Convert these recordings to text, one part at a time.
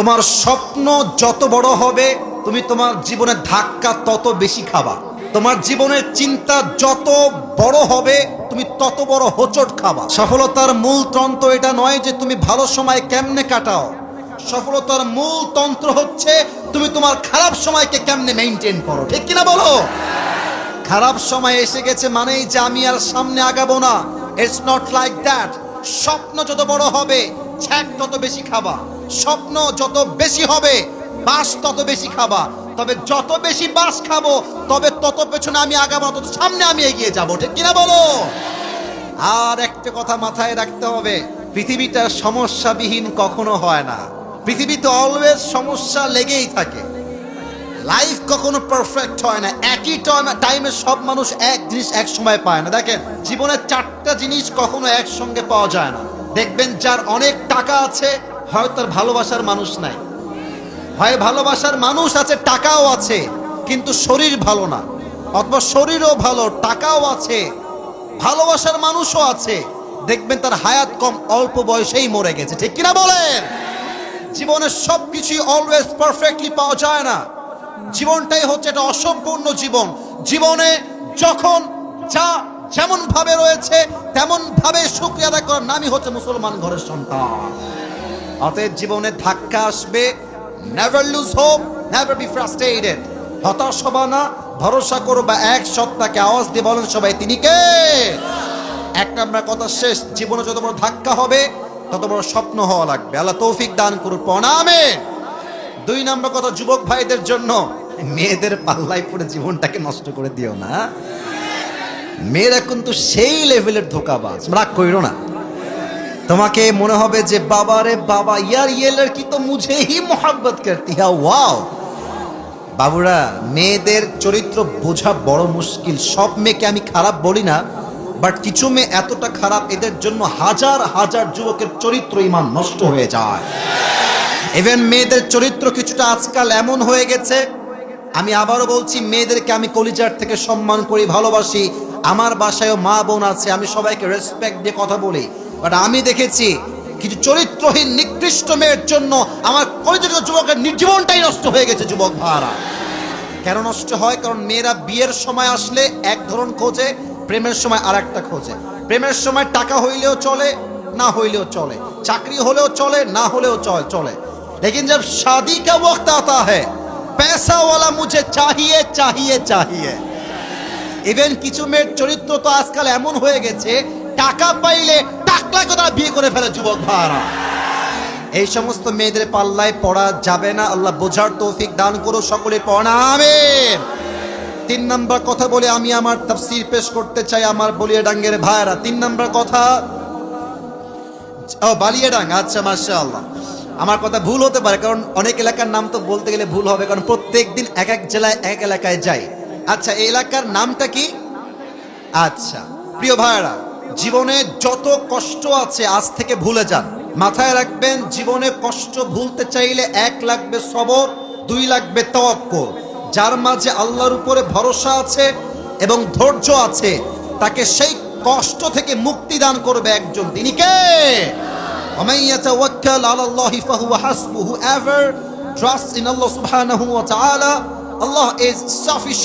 তোমার স্বপ্ন যত বড় হবে, তুমি তোমার জীবনের ধাক্কা তত বেশি খাবা। তোমার জীবনের চিন্তা যত বড় হবে, তুমি তত বড় হোচট খাবা। সফলতার মূল তন্ত্র এটা নয় যে তুমি ভালো সময় কেমনে কাটাও। সফলতার মূল তন্ত্র হচ্ছে তুমি তোমার খারাপ সময়কে কেমনে মেনটেন করো। ঠিক কিনা বলো? খারাপ সময় এসে গেছে মানেই যে আমি আর সামনে আগাবো না। ইটস নট লাইক দ্যাট স্বপ্ন যত বড় হবে ছ্যাক তত বেশি খাবা। স্বপ্ন যত বেশি হবে, বাস তত বেশি খাবা। তবে যত বেশি বাস খাব, তবে তত পেছনে আমি আগাবো, তত সামনে আমি এগিয়ে যাব। ঠিক কিনা বলো? আর একটা কথা মাথায় রাখতে হবে, পৃথিবীটা সমস্যাবিহীন কখনো হয় না। পৃথিবীতে অলওয়েজ সমস্যা লেগেই থাকে। লাইফ কখনো পারফেক্ট হয় না। একই টাইমে সব মানুষ এক জিনিস এক সময় পায় না। দেখেন জীবনের চারটা জিনিস কখনো একসঙ্গে পাওয়া যায় না। দেখবেন যার অনেক টাকা আছে হয়তো তার ভালোবাসার মানুষ নাই। হয় ভালোবাসার মানুষ আছে, টাকাও আছে, কিন্তু শরীর ভালো না। অথবা শরীরও ভালো, টাকাও আছে, ভালোবাসার মানুষও আছে। দেখবেন তার হায়াত কম, অল্প বয়সেই মরে গেছে। ঠিক কিনা বলেন? জীবনের সব কিছুই অলওয়েজ পারফেক্টলি পাওয়া যায় না। জীবনটাই হচ্ছে এটা অসম্পূর্ণ জীবন। জীবনে যখন যা যেমন ভাবে রয়েছে, তেমন ভাবে শুক্রিয়া আদায় করার নামই হচ্ছে মুসলমান ঘরের সন্তান। অতএব জীবনে ধাক্কা আসবে never lose hope never be frustrated হতাশ হবা না, ভরসা করো বা এক সত্তাকে আওয়াজ দিয়ে বলেন সবাই, তিনি কে? এক নাম্বার কথা শেষ, জীবনে যত বড় ধাক্কা হবে, তত বড় স্বপ্ন হওয়া লাগবে। আল্লাহ তৌফিক দান করুন প্রণামে দুই নম্বর কথা, যুবক ভাইদের জন্য, মেয়েদের পাল্লায় পড়ে জীবনটাকে নষ্ট করে দিও না। মেয়েরা কিন্তু সেই লেভেলের ধোকাবাজ। রাগ কইরো না। তোমাকে মনে হবে যে, বাবা রে বাবা, ইয়ার ইয়ে লড়কি তো মুঝে হি মোহাব্বত করতি? হ্যাঁ ওয়াও। বাবুরা, মেয়েদের চরিত্র বোঝা বড় মুশকিল। সব মেয়েকে আমি খারাপ বলি না, বাট কিছু মেয়ে এতটা খারাপ, এদের জন্য হাজার হাজার যুবকের চরিত্র ইমান নষ্ট হয়ে যায়। ইভেন মেয়েদের চরিত্র কিছুটা আজকাল এমন হয়ে গেছে, আমি আবারও বলছি, মেয়েদেরকে আমি কলিজার থেকে সম্মান করি, ভালোবাসি। আমার বাসায়ও মা বোন আছে আমি সবাইকে রেসপেক্ট দিয়ে কথা বলি বাট আমি দেখেছি কিছু চরিত্রহীন নিকৃষ্ট মেয়ের জন্য আমার কলিজার যুবকের জীবনটাই নষ্ট হয়ে গেছে যুবক ভাড়া কেন নষ্ট হয় কারণ মেয়েরা বিয়ের সময় আসলে এক ধরন খোঁজে প্রেমের সময় আর একটা খোঁজে প্রেমের সময় টাকা হইলেও চলে না হইলেও চলে চাকরি হলেও চলে না হলেও চলে চলে लेकिन जब शादी का वक्त आता है पैसा वाला मुझे चाहिए चाहिए चाहिए ইভেন কিছু মেয়ের চরিত্র তো আজকাল এমন হয়ে গেছে, টাকা পাইলে টাকলাকে তারা বিয়ে করে ফেলে, যুবক ভাড়া এই সমস্ত মেয়েদের পাল্লায় পড়া যাবে না, আল্লাহ বোঝার তৌফিক দান করো সকলে পড়া আমেন। তিন নাম্বার কথা বলে আমি আমার তাফসীর পেশ করতে চাই আমার বলিয়া ডাঙ্গের ভাইরা। তিন নাম্বার কথা, ও বালিয়াডাং আচ্ছা মাশাআল্লাহ। আমার কথা ভুল হতে পারে, কারণ অনেক এলাকার নাম তো বলতে গেলে ভুল হবে, কারণ প্রত্যেক দিন এক এক জেলায় এক এলাকায় যাই। আচ্ছা এই এলাকার নামটা কি? আচ্ছা প্রিয় ভাইরা জীবনে যত কষ্ট আছে আজ থেকে ভুলে যান। মাথায় রাখবেন, জীবনে কষ্ট ভুলতে চাইলে এক লাগবে সবর, দুই লাগবে তওয়াক্কুল। যার মাঝে আল্লাহর উপরে ভরসা আছে এবং ধৈর্য আছে, তাকে সেই কষ্ট থেকে মুক্তি দান করবে একজন। তিনি কে? ট্রাস্ট ইন আল্লাহ সুবহানাহু ওয়া তাআলা। Whoever is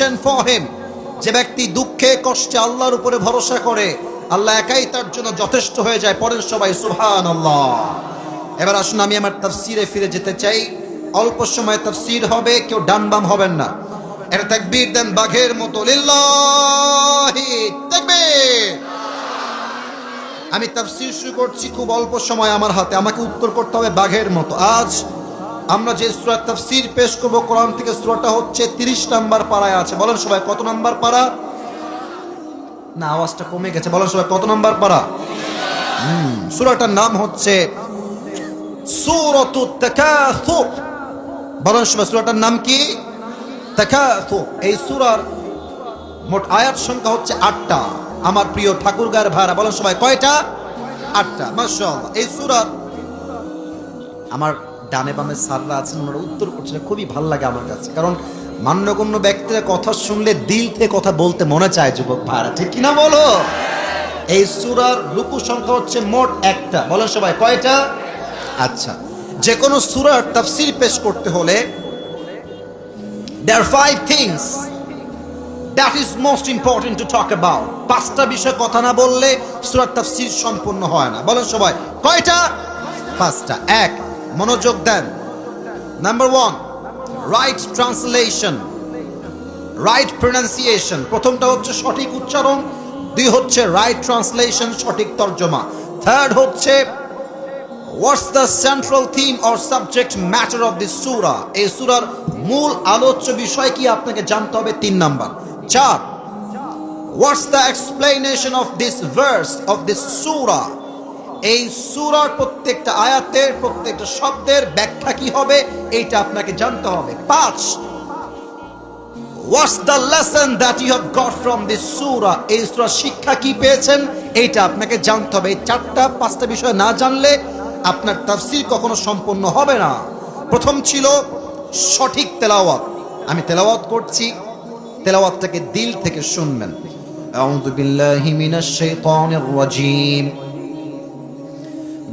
in for him. যে ব্যক্তি দুঃখে, কষ্টে আল্লাহর উপরে ভরসা করে, আল্লাহ একাই তার জন্য যথেষ্ট হয়ে যায় পরের সবাই সুবহান আল্লাহ এবার আসুন আমি আমার তাফসিরে ফিরে যেতে চাই। অল্প সময় তাফসির হবে, কেউ ডান বাম হবেন না। এটা তাকবীর দেন বাঘের মতো আমি তাফসির শুরু করছি খুব অল্প সময় আমার হাতে, আমাকে উত্তর করতে হবে বাঘের মতো। আজ আমরা যে সূরা তাফসির পেশ করব, কোরআন থেকে সূরাটা হচ্ছে 30 নাম্বার পারায় আছে। বলেন সবাই, কত নাম্বার পাড়া? না, আওয়াজটা কমে গেছে। বলেন সবাই, কত নাম্বার পাড়া? হুম, সূরাটার নাম হচ্ছে বলেন সবাই, সূরাটার নাম কি? এই সূরার মোট আয়াত সংখ্যা হচ্ছে আটটা। আমার প্রিয় ঠাকুরগার ভাড়া, বলেন সবাই, কয়টা? আটটা। মাশাআল্লাহ। এই সূরার আমার ডানে বামে সাররা আছেন, ওনারা উত্তর করছেন। খুবই ভালো লাগে আমার কাছে। কারণ মান্যগণ্য ব্যক্তিরা কথা শুনলে দিল থেকে কথা বলতে মনে চায়, যুবক ভাড়া ঠিক কিনা বলো? এই সূরার রুকু সংখ্যা হচ্ছে মোট একটা। বলেন সবাই, কয়টা? আচ্ছা যে কোনো সুরার তাফসির পেশ করতে হলে are five things that is most important to talk about পাঁচটা বিষয় কথা না বললে সুরার তাফসির সম্পূর্ণ হয় না। বলেন সবাই, কয়টা? পাঁচটা। এক মনোযোগ দেন। Number one right translation right pronunciation প্রথমটা হচ্ছে সঠিক উচ্চারণ, দুই হচ্ছে রাইট ট্রান্সলেশন সঠিক তর্জমা। থার্ড হচ্ছে what's the central theme or subject matter of this সুরা এই সুরার মূল আলোচ্য বিষয় কি আপনাকে জানতে হবে? তিন নাম্বার। চার what's the explanation of this verse of this সুরা এই সুরার প্রত্যেকটা আয়াতের প্রত্যেকটা শব্দের ব্যাখ্যা কি হবে এইটা আপনাকে জানতে হবে পাঁচ what's the lesson that you have got from this সুরা এই সুরা শিক্ষা কি পেয়েছেন এইটা আপনাকে জানতে হবে এই চারটা পাঁচটা বিষয় না জানলে আপনার তাফসির কখনো সম্পূর্ণ হবে না প্রথম ছিল সঠিক তেলাওয়াত আমি তেলাওয়াত করছি তেলাওয়াতটাকে দিল থেকে শুনবেন أعوذ بالله من الشيطان الرجيم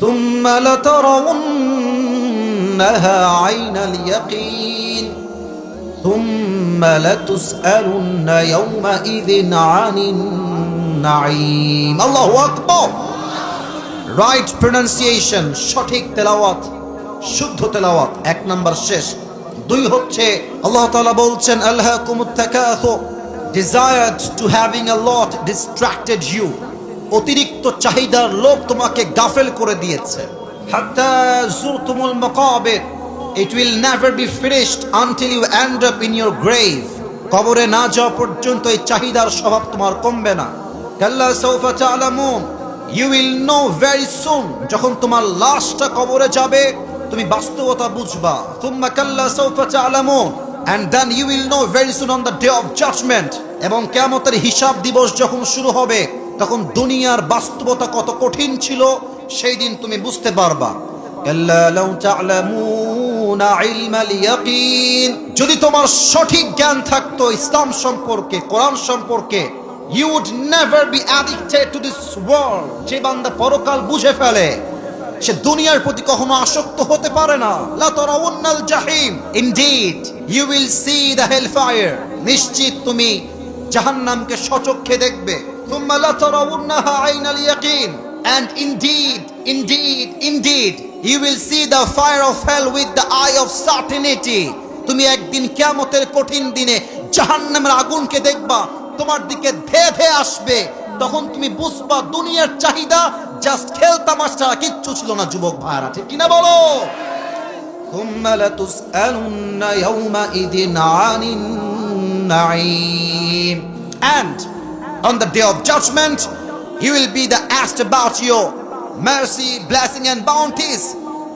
ثم لترونها عين اليقين ثم لتسألن يومئذ عن النعيم الله أكبر রাইট প্রনাউন্সিয়েশন সঠিক তেলাওয়াত শুদ্ধ তেলাওয়াত এক নাম্বার শেষ দুই হচ্ছে আল্লাহ তাআলা বলছেন আল্লাহ কুমুত্তাকাথু desired to having a lot distracted you অতিরিক্ত চাহিদার লোক তোমাকে গাফেল করে দিয়েছে। মাকাবির it will never be finished until you end up in your কবরে না যাওয়া পর্যন্ত এই চাহিদার স্বভাব তোমার কমবে না। কাল্লা সৌফা তালামুন you will know very soon যখন তোমার লাশটা কবরে যাবে, তুমি বাস্তবতা বুঝবা। তুম্মা কাল্লা সৌফা তালামুন and then you will know very soon on the day of judgment, এবং কিয়ামতের হিসাব দিবস যখন শুরু হবে তখন দুনিয়ার বাস্তবতা কত কঠিন ছিল, সেই দিন তুমি বুঝতে পারবা। যদি তোমার সঠিক জ্ঞান থাকতো ইসলাম সম্পর্কে, কোরআন সম্পর্কে you would never be addicted to this world যে বান্দা পরকাল বুঝে ফেলে, সে দুনিয়ার প্রতি কখনো আসক্ত হতে পারে না। লা তারাউন্নাল জাহিম। Indeed you will see the hell fire নিশ্চিত তুমি জাহান্নামকে সচক্ষে দেখবে। থুম্মা লা তারাউন্নাহা আইনাল ইয়াকিন and indeed indeed indeed you will see the fire of hell with the eye of certainty তুমি একদিন কিয়ামতের কঠিন দিনে জাহান্নামের আগুনকে দেখবা তোমার দিকে ধে ধে আসবে তখন তুমি বুঝবা দুনিয়ার চাহিদা জাস্ট খেল তামাশা কিচ্ছু ছিল না যুবক ভাইরা ঠিক কিনা বলো ثم لتسألن يومئذ عن النعيم and on the day of judgment. You will be the asked about your mercy, blessing, and bounties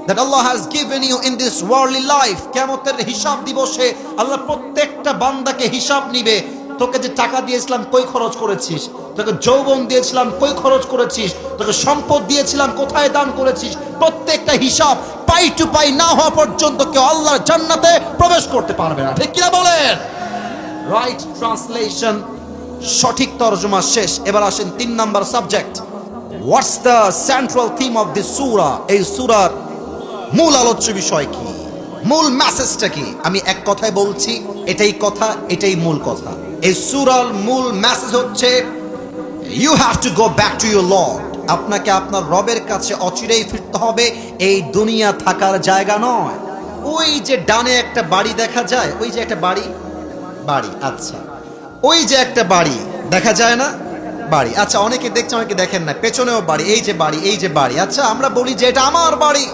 that Allah has given you in this worldly life. কেমতের হিসাব দিবসে আল্লাহ প্রত্যেকটা বান্দাকে হিসাব নিবে। তোকে যে টাকা দিয়েছিলাম, কই খরচ করেছিস? তোকে যৌবন দিয়েছিলাম, কই খরচ করেছিস? তোকে সম্পদ দিয়েছিলাম, কোথায় দান করেছিস? প্রত্যেকটা হিসাব পাই টু পাই না হওয়া পর্যন্ত কেউ আল্লাহর জান্নাতে প্রবেশ করতে পারবে না। ঠিক কিনা বলেন? রাইট ট্রান্সলেশন সঠিক তর্জমা শেষ। এবার আসেন তিন number subject what's the central theme of this সুরা এই সুরার মূল আলোচ্য বিষয় কি? মূল মেসেজটা কি? আমি এক কথায় বলছি, এটাই কথা, এটাই মূল কথা। এই সুরার মূল মেসেজ হচ্ছে you have to go back to your lord আপনাকে আপনার রবের কাছে অচিরেই ফিরতে হবে, এই দুনিয়া থাকার জায়গা নয়। ওই যে ডানে একটা বাড়ি দেখা যায়, ওই যে একটা বাড়ি? বাড়ি আচ্ছা। ওই যে একটা বাড়ি, দেখা যায় না? বাড়ি। আচ্ছা অনেকে দেখছে, অনেকে দেখেন না। পেছনেও বাড়ি, এই যে বাড়ি, এই যে বাড়ি। আচ্ছা আমরা বলি যে এটা আমার বাড়ি।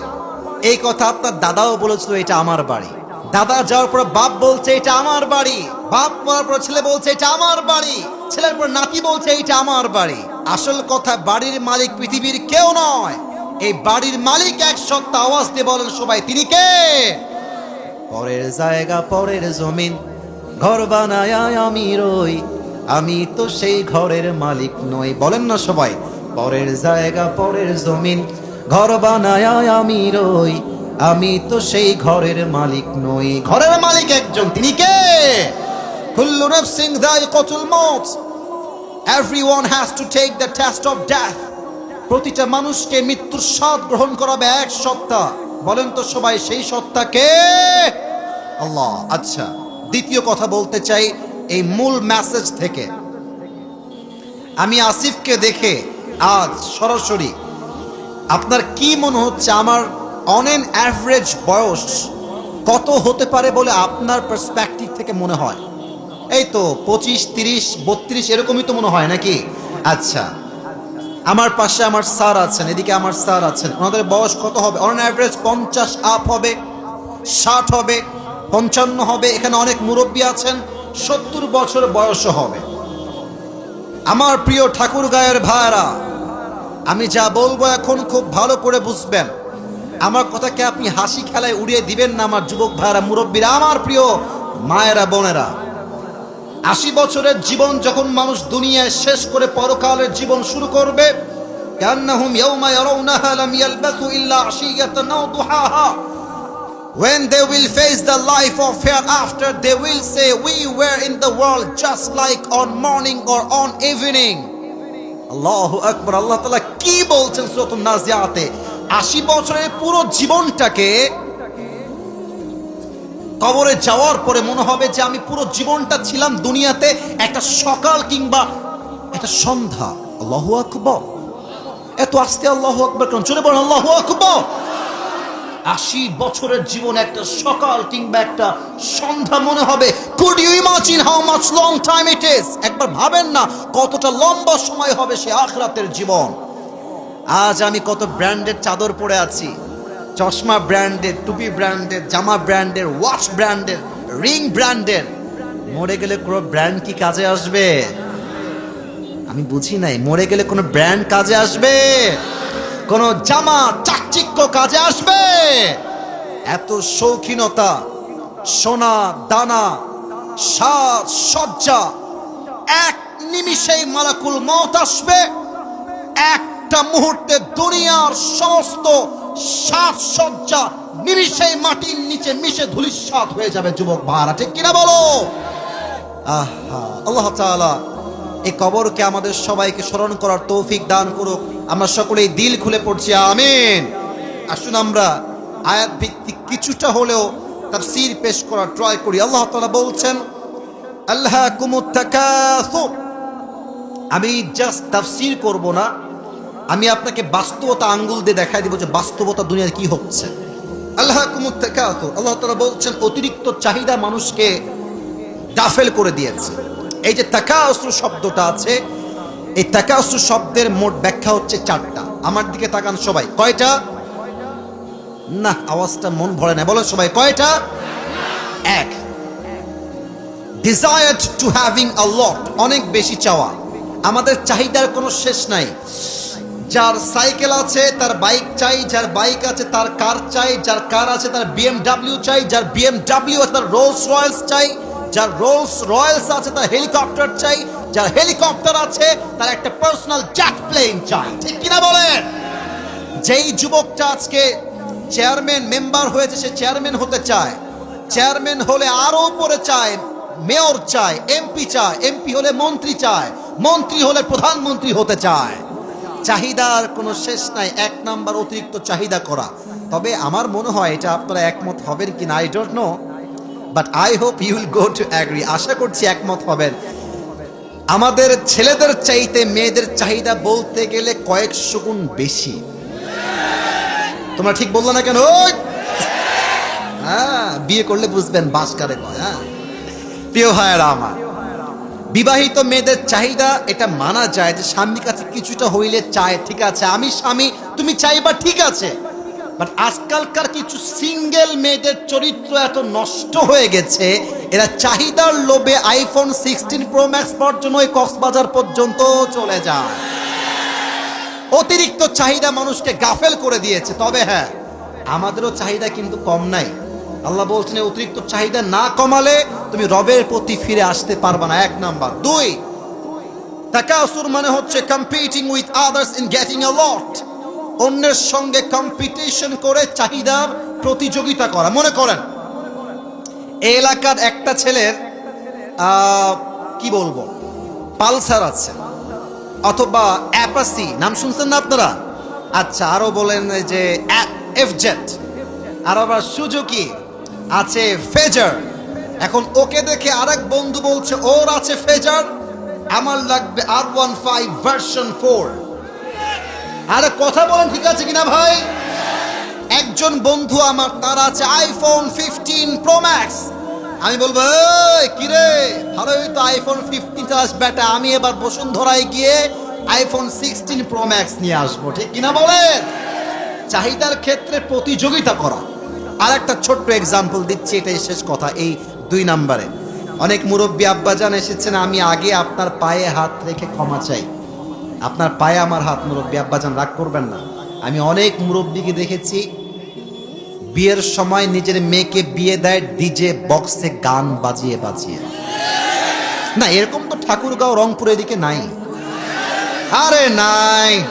এই কথা আপনার দাদাও বলেছিল, এটা আমার বাড়ি। দাদা যাওয়ার পর বাপ বলছে, এটা আমার বাড়ি। বাপ মরার পর ছেলে বলছে, এটা আমার বাড়ি। ছেলের পর নাতি বলছে এটা আমার বাড়ি। আসল কথা, বাড়ির মালিক পৃথিবীর কেউ নয়। এই বাড়ির মালিক এক সত্তা আওয়াজ দিয়ে বলেন, সবাই, তিনি কে? পরের জায়গা, পরের জমিন ঘর বানায় আমি রই। আমি তো সেই ঘরের মালিক নই। বলেন না সবাই, পরের জায়গা, পরের জমিন। ঘর বানায় আমি রই। আমি তো সেই ঘরের মালিক নই। ঘরের মালিক একজন, তিনি কে? কুল্লু নাফসিন যায়িকাতুল মউত everyone has to take the test of death প্রতিটা মানুষকে মৃত্যুর স্বাদ গ্রহণ করাবে এক সত্তা। বলেন তো সবাই, সেই সত্তাকে আল্লাহ আচ্ছা। দ্বিতীয় কথা বলতে চাই এই মূল মেসেজ থেকে। আমি আসিফকে দেখে আজ সরাসরি আপনার কি মনে হচ্ছে আমার অন এন অ্যাভারেজ বয়স কত হতে পারে বলে আপনার পার্সপেক্টিভ থেকে মনে হয়? এই তো পঁচিশ, তিরিশ, বত্রিশ এরকমই তো মনে হয় নাকি? আচ্ছা আমার পাশে আমার স্যার আছেন, এদিকে আমার স্যার আছেন। ওনাদের বয়স কত হবে? অন অ্যাভারেজ পঞ্চাশ আপ হবে, ষাট হবে পঞ্চান্ন হবে, এখানে অনেক মুরব্বী আছেন, সত্তর বছর বয়সও হবে। আমার প্রিয় ঠাকুর গায়ের ভাইরা আমি যা বলব এখন খুব ভালো করে বুঝবেন। আমার কথাকে আপনি হাসি খেলায় উড়িয়ে দিবেন না আমার যুবক ভাইরা মুরব্বীরা, আমার প্রিয় মায়েরা, বোনেরা। আশি বছরের জীবন যখন মানুষ দুনিয়ায় শেষ করে পরকালের জীবন শুরু করবে, কান্নাহুম ইয়াউমা ইয়ারাউনাহা লাম ইয়ালবাথু ইল্লা আশিয়াতান আও দুহাহা। When they will face the life of hereafter, they will say, We were in the world just like on morning or on evening. আল্লাহু আকবার আল্লাহ তাআলা কি বলছেন সূরাতুন নাজিয়াতে? 80 বছরের পুরো জীবনটাকে কবরে যাওয়ার পরে মনে হবে যে আমি পুরো জীবনটা ছিলাম দুনিয়াতে একটা সকাল কিংবা একটা সন্ধ্যা। আল্লাহু আকবার। এত আস্তে আল্লাহু আকবার কেন? চলে বলেন আল্লাহু আকবার। আশি বছরের জীবন একটা সকাল কিংবা একটা সন্ধ্যা মনে হবে। Could you imagine how much long time it is একবার ভাবেন না, কতটা লম্বা সময় হবে সে আখরাতের জীবন। আজ আমি কত ব্র্যান্ডের চাদর পরে আছি। চশমা ব্র্যান্ডের, টুপি ব্র্যান্ডের, জামা ব্র্যান্ডের ওয়াচ ব্র্যান্ডের রিং ব্র্যান্ডের। মরে গেলে কোনো ব্র্যান্ড কি কাজে আসবে? আমি বুঝি নাই, মরে গেলে কোনো ব্র্যান্ড কাজে আসবে? কোন জামা কাজে আসবে। এত শৌখিনতা, সোনা, দানা, সাজ, সজ্জা, এক নিমিষেই মালাকুল মত আসবে। একটা মুহূর্তে দুনিয়ার সমস্ত সাজসজ্জা নিমিষেই মাটির নিচে মিশে ধুলির ধুলিস্বাদ হয়ে যাবে, যুবক ভাড়া ঠিক কিনা বলো? আহা, আল্লাহ এই কবরকে আমাদের সবাইকে স্মরণ করার তৌফিক দান করুক। আমরা সকলেই দিল খুলে পড়ছি, আমিন। আসুন আমরা আয়াত ভিত্তিক কিছুটা হলেও তার সির পেশ করার ট্রাই করি। আল্লাহ তাআলা বলছেন আল্লাহ আমি জাস্ট তাফসির করব না, আমি আপনাকে বাস্তবতা আঙ্গুল দিয়ে দেখাই দিব যে বাস্তবতা দুনিয়ার কি হচ্ছে। আল্লাহ কুমুত্তাকাসুর আল্লাহ তাআলা বলছেন, অতিরিক্ত চাহিদা মানুষকে গাফেল করে দিয়েছে। এই যে তাকাসু শব্দটা আছে, এই তাকাসু শব্দের মোট ব্যাখ্যা হচ্ছে চারটা। আমার দিকে তাকান সবাই। কয়টা? না, আওয়াজটা মন ভরে না। বলো সবাই, কয়টা? এক। Desired to having a lot অনেক বেশি চাওয়া। আমাদের চাহিদার কোনো শেষ নাই। যার সাইকেল আছে, তার বাইক চাই, যার বাইক আছে, তার কার চাই, যার কার আছে, তার বিএমডাব্লিউ চাই, যার বিএমডাব্লিউ আছে, তার রোলস রয়েলস চাই, যার রোলস রয়েলস আছে, তার হেলিকপ্টার চাই, যার হেলিকপ্টার আছে, তার একটা পার্সোনাল জ্যাট প্লেন চাই। ঠিক কিনা বলেন? যেই যুবকটা আজকে চেয়ারম্যান মেম্বার হয়েছে, সে চেয়ারম্যান হতে চায়। চেয়ারম্যান হলে আরও উপরে চায় মেয়র চায় এমপি চায় এমপি হলে মন্ত্রী চায়, মন্ত্রী হলে প্রধানমন্ত্রী হতে চায়। চাহিদার কোনো শেষ নাই, এক নাম্বার অতিরিক্ত চাহিদা করা। তবে আমার মনে হয় এটা আপনারা একমত হবেন কি না I don't know but I hope you will go to agree আশা করছি একমত হবেন। আমাদের ছেলেদের চাইতে মেয়েদের চাহিদা বলতে গেলে কয়েকশো গুণ বেশি। তোমরা ঠিক বলল না কেন! হ্যাঁ বিয়ে করলে বুঝবেন বাস কারে কয় হ্যাঁ? প্রিয় ভাইয়েরা আমার, বিবাহিত মেয়েদের চাহিদা এটা মানা যায় যে স্বামীর কাছে কিছুটা হইলে চায়, ঠিক আছে? আমি স্বামী, তুমি চাইবা ঠিক আছে। বাট আজকালকার কিছু সিঙ্গেল মেয়েদের চরিত্র এত নষ্ট হয়ে গেছে, এরা চাহিদার লোভে আইফোন সিক্সটিন প্রো ম্যাক্স পর্যন্ত কক্সবাজার পর্যন্ত চলে যায়। অতিরিক্ত চাহিদা মানুষকে গাফেল করে দিয়েছে। তবে হ্যাঁ আমাদেরও চাহিদা কিন্তু কম নাই। আল্লাহ বলছেন অতিরিক্ত চাহিদা না কমালে তুমি রবের প্রতি ফিরে আসতে পারবে না। এক নাম্বার। দুই, তাকাসুর মানে হচ্ছে competing with others in getting a lot অন্যের সঙ্গে কম্পিটিশন করে চাহিদার প্রতিযোগিতা করা। মনে করেন, এই এলাকার একটা ছেলের কি বলব, পালসার আছে। অথবা অ্যাপাসি, নাম শুনছেন না আপনারা? আচ্ছা আরও বলেন যে এফ জেট আর আবার সুজুকি, আছে ফেজার। এখন ওকে দেখে আরেক বন্ধু বলছে, ওর আছে ফেজার, আমার লাগবে R one five version four আরে, কথা বলেন, ঠিক আছে কিনা ভাই? একজন বন্ধু আমার, তার আছে আইফোন ফিফটিন প্রো ম্যাক্স আমি বলব "এই, কিরে ভালোই তো আইফোন ফিফটিন চালাস বেটা আমি এবার বসুন্ধরায় গিয়ে আইফোন সিক্সটিন প্রো ম্যাক্স নিয়ে আসব ঠিক কিনা বলেন? চাহিদার ক্ষেত্রে প্রতিযোগিতা করা। আর একটা ছোট্ট এক্সাম্পল দিচ্ছি এটাই শেষ কথা এই দুই নাম্বারে। অনেক মুরব্বী আব্বাজান এসেছেন আমি আগে আপনার পায়ে হাত রেখে ক্ষমা চাই। আপনার পায়ে আমার হাত মুরব্বী আব্বাজান রাগ করবেন না। আমি অনেক মুরব্বীকে দেখেছি বিয়ের সময় নিজের মেয়েকে বিয়ে দেয় ডিজে বক্সে গান বাজিয়ে বাজিয়ে। না, এরকম তো ঠাকুরগাঁও, রংপুর এদিকে নাই। আরে নাই।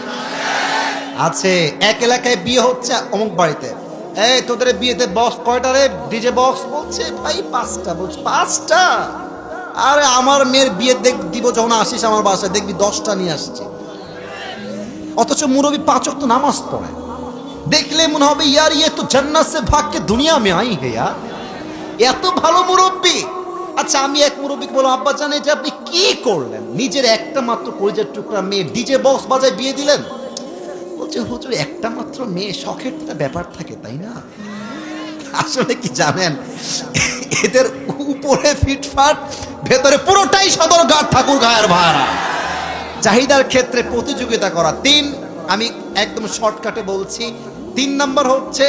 আছে, এক এলাকায় বিয়ে হচ্ছে অমুক বাড়িতে। এই, তোদের বিয়েতে বক্স কয়টা রে? ডিজে বক্স বলছে, ভাই, পাঁচটা, বলছে, পাঁচটা? আরে, আমার মেয়ের বিয়ে দেখ, দিব যখন আসিস আমার বাসায়, দেখবি দশটা নিয়ে আসছে। অথচ মুরবি পাঁচক তো নামাজ পড়ে। দেখলে মনে হবে ইয়ার ইয়ে তো জান্নাত সে ভাগকে দুনিয়া মে আই হে ইয়ার এত ভালো মুরব্বী আচ্ছা আমি এক মুরব্বীকে বললাম, আব্বা জানে যে আপনি কি করলেন? নিজের একটা মাত্র পরিচয় টুকরা মেয়ে ডিজে বক্স বাজায় বিয়ে দিলেন? বলছে, হুজুর, একটা মাত্র মেয়ে শখের একটা ব্যাপার থাকে, তাই না? আসলে কি জানেন, এদের উপরে ফিটফাট, ভেতরে পুরোটাই সদর গাঁ ঠাকুর গায়ের ভাড়া। চাহিদার ক্ষেত্রে প্রতিযোগিতা করা তিন, আমি একদম শর্টকাটে বলছি তিন নম্বর হচ্ছে,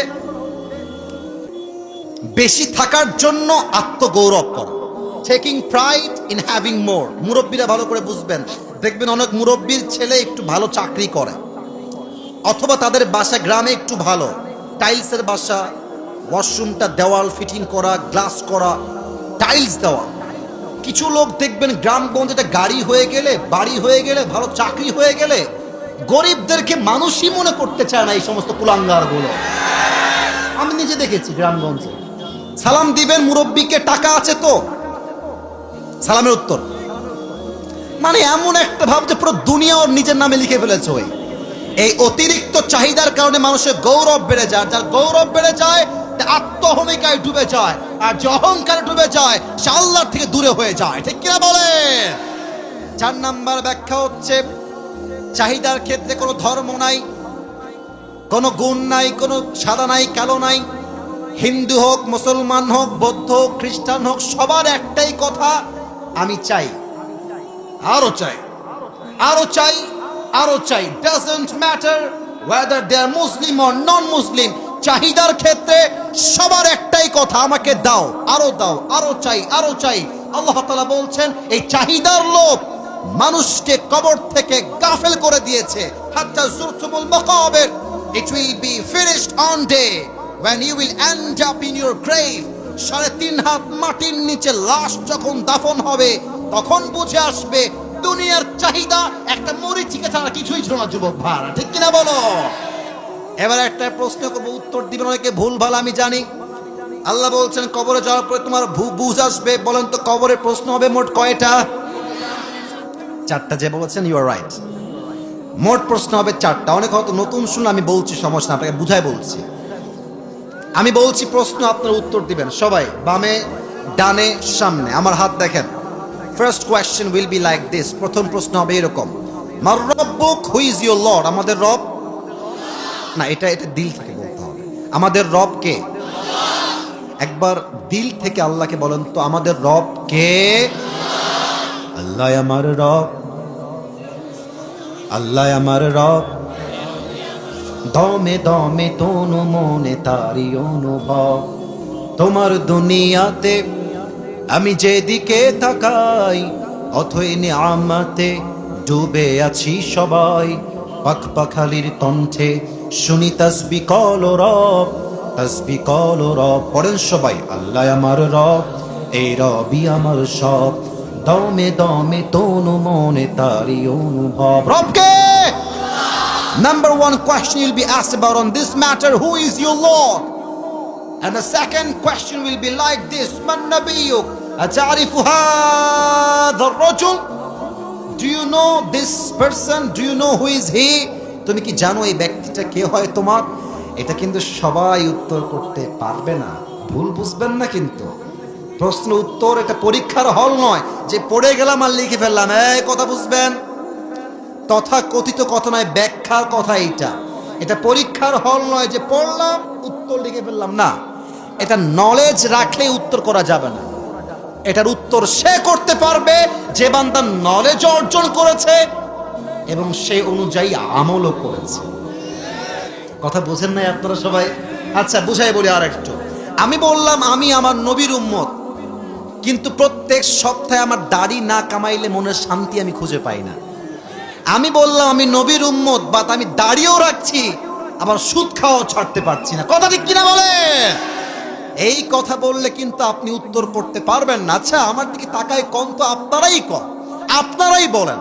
বেশি থাকার জন্য আত্মগৌরব করা। Taking pride in having more মুরব্বীরা ভালো করে বুঝবেন। দেখবেন অনেক মুরব্বীর ছেলে একটু ভালো চাকরি করে, অথবা তাদের বাসা গ্রামে একটু ভালো। টাইলসের বাসা ওয়াশরুমটা দেওয়াল ফিটিং করা গ্লাস করা টাইলস দেওয়া। কিছু লোক দেখবেন গ্রামগঞ্জে একটা গাড়ি হয়ে গেলে, বাড়ি হয়ে গেলে, ভালো চাকরি হয়ে গেলে গরিবদেরকে মানুষই মনে করতে চায় না এই সমস্ত কুলাঙ্গারগুলো। আমি নিজে দেখেছি গ্রামগঞ্জে। সালাম দিবেন মুরব্বীকে, টাকা আছে তো? সালামের উত্তর। মানে এমন একটা ভাব যে পুরো দুনিয়া ওর নিজের নামে লিখে ফেলেছে ওই। এই অতিরিক্ত চাহিদার কারণে মানুষের গৌরব বেড়ে যায়। যার গৌরব বেড়ে যায় আত্মহমিকায় ডুবে যায়, আর যে অহংকারে ডুবে যায়, সে আল্লাহর থেকে দূরে হয়ে যায়। ঠিক কিনা বলে চার নাম্বার ব্যাখ্যা হচ্ছে চাহিদার ক্ষেত্রে কোনো ধর্ম নাই, কোনো গুণ নাই, কোনো সাদা নাই, কালো নাই। হিন্দু হোক, মুসলমান হোক, বৌদ্ধ হোক, খ্রিস্টান হোক, সবার একটাই কথা, আমি চাই। আরও চাই। আরও চাই আরও চাই। Doesn't matter whether they are Muslim or non Muslim চাহিদার ক্ষেত্রে সবার একটাই কথা, আমাকে দাও আরও দাও আরও চাই আরও চাই। আল্লাহ তাআলা বলছেন, এই চাহিদার লোক মানুষকে কবর থেকে গাফেল করে দিয়েছে। হাত্তা জুরতুমুল মাকাবির। It will be finished on day when you will end up in your grave সাড়ে তিন হাত মাটির নিচে লাশ যখন দাফন হবে, তখন বুঝে আসবে দুনিয়ার চাহিদা একটা মরিচিকা ছাড়া কিছুই ছিল না, যুবক ভাড়া ঠিক কিনা বলো? এবার একটা প্রশ্ন করব, উত্তর দিবেন অনেকে, ভুল ভালো আমি জানি। আল্লাহ বলছেন, কবরে যাওয়ার পরে তোমার বুঝ আসবে। বলেন তো কবরে প্রশ্ন হবে মোট কয়টা? চারটা যে বলেছেন ইউ আর রাইট মোট প্রশ্ন হবে চারটা। অনেক হয়তো নতুন শুনে আমি বলছি, সমস্যা আপনাকে বুঝাই বলছি। আমি বলছি, প্রশ্ন আপনার উত্তর দিবেন। সবাই, বামে, ডানে, সামনে। আমার হাত দেখেন। First question will be like this প্রথম প্রশ্ন হবে এরকম। মার রব্বুক হু ইজ ইউর লর্ড আমাদের রব? না, এটা এটা দিল থেকে বলতে হবে। আমাদের রব কে? একবার দিল থেকে আল্লাহকে বলেন তো, আমাদের রব কে? আল্লাহ আমার রব। আল্লাহ আমার রব। দমে দমে তনু মনে তারি অনুভব। তোমার দুনিয়াতে আমি যেদিকে তাকাই, অথই আমাতে ডুবে আছি সবাই। পাখ পাখালির কণ্ঠে শুনি তসবি কল রব, তসবি কল রব। পড়েন সবাই, আল্লাহ আমার রব, এই রবি আমার সব। দমে দমে তনু মনে তারি অনুভব রবকে Number one question you'll be asked about on this matter Who is your Lord? And the second question will be like this Man Nabiyuk? أتعرف هذا الرجل? Do you know this person? Do you know who is he? তুমি কি জানো এই ব্যক্তিটা কে হয় তোমার এটা কিন্তু সবাই উত্তর করতে পারবে না ভুল বুঝবেন না কিন্তু প্রশ্ন উত্তর এটা পরীক্ষার হল নয়। যে পড়ে গেলাম আর লিখে ফেললাম, এই কথা বুঝবেন? তথা কথিত কথা নয়, ব্যাখ্যার কথা এইটা। এটা পরীক্ষার হল নয় যে পড়লাম, উত্তর লিখে ফেললাম। না, এটা নলেজ রাখলে উত্তর করা যাবে না। এটার উত্তর সে করতে পারবে, যে বান্দার নলেজ অর্জন করেছে এবং সে অনুযায়ী আমলও করেছে। কথা বোঝেন নাই আপনারা সবাই? আচ্ছা বুঝাই বলি আর একটু আমি বললাম, আমি আমার নবীর উম্মত। কিন্তু প্রত্যেক সপ্তাহে আমার দাড়ি না কামাইলে মনের শান্তি আমি খুঁজে পাই না। আমি বললাম, আমি নবীর উম্মত বাট আমি দাড়িও রাখছি, আবার সুদ খাওয়াও ছাড়তে পারছি না। কথা ঠিক কিনা বলে? এই কথা বললে কিন্তু আপনি উত্তর করতে পারবেন না। আচ্ছা আমার দিকে তাকায় কম তো আপনারাই কম আপনারাই বলেন।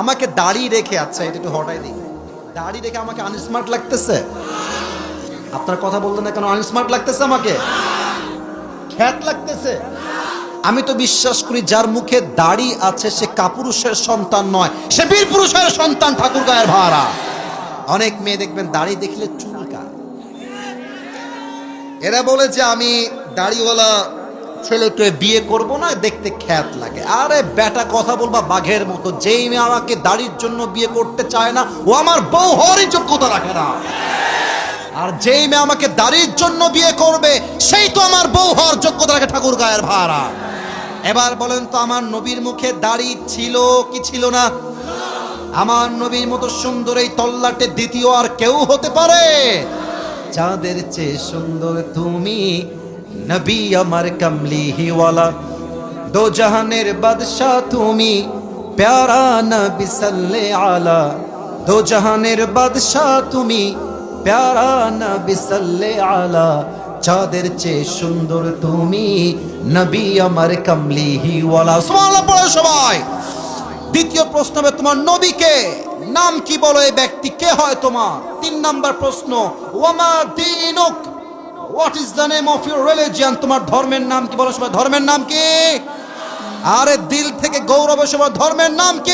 আমাকে দাড়ি রেখে আচ্ছা এটা একটু হটাই দিই। দাড়ি রেখে আমাকে আনস্মার্ট লাগতেছে? আপনার কথা বলতে না কেন আনস্মার্ট লাগতেছে আমাকে? খ্যাত লাগতেছে? আমি তো বিশ্বাস করি যার মুখে দাড়ি আছে সে কাপুরুষের সন্তান নয়, সে বীর পুরুষের সন্তান ঠাকুর গায়ের ভাড়া। অনেক মেয়ে দেখবেন দাড়ি দেখলে চুলকা। এরা বলে যে আমি দাড়িওয়ালা ছেলেকে বিয়ে করব না, দেখতে খ্যাত লাগে। আরে বেটা কথা বলবা বাঘের মতো, যেই মেয়ে আমাকে দাড়ির জন্য বিয়ে করতে চায় না, ও আমার বউ হওয়ারই যোগ্যতা রাখে না। আর যেই মেয়ে আমাকে দাড়ির জন্য বিয়ে করবে, সেই তো আমার বউ হওয়ার যোগ্যতা রাখে ঠাকুর গায়ের ভাড়া। এবার বলেন তো, আমার নবীর মুখে দাড়ি ছিল কি ছিল না? আমার নবীর মতো সুন্দর এই তল্লাটে দ্বিতীয় আর কেউ হতে পারে? চাঁদের চেয়ে সুন্দর তুমি নবী আমার কমলি হিওয়ালা দো জাহানের বাদশাহ তুমি প্যারা নবী সাল্লে আলা দো জাহানের বাদশাহ তুমি প্যারা নবী সাল্লে আলা চাঁদের চেয়ে সুন্দর তুমি। নবী আমার কমলি হিওয়ালা সুবহানাল্লাহ সবাই। দ্বিতীয় প্রশ্ন হবে তোমার নবীকে নাম কি বলো? এই ব্যক্তি কে হয় তোমার? তিন নাম্বার প্রশ্ন, ওয়ামা দিনুক। What is the name of your religion তোমার ধর্মের নাম কি? বলো সবাই, ধর্মের নাম কি? আরে দিল থেকে গৌরবের সবাই ধর্মের নাম কি?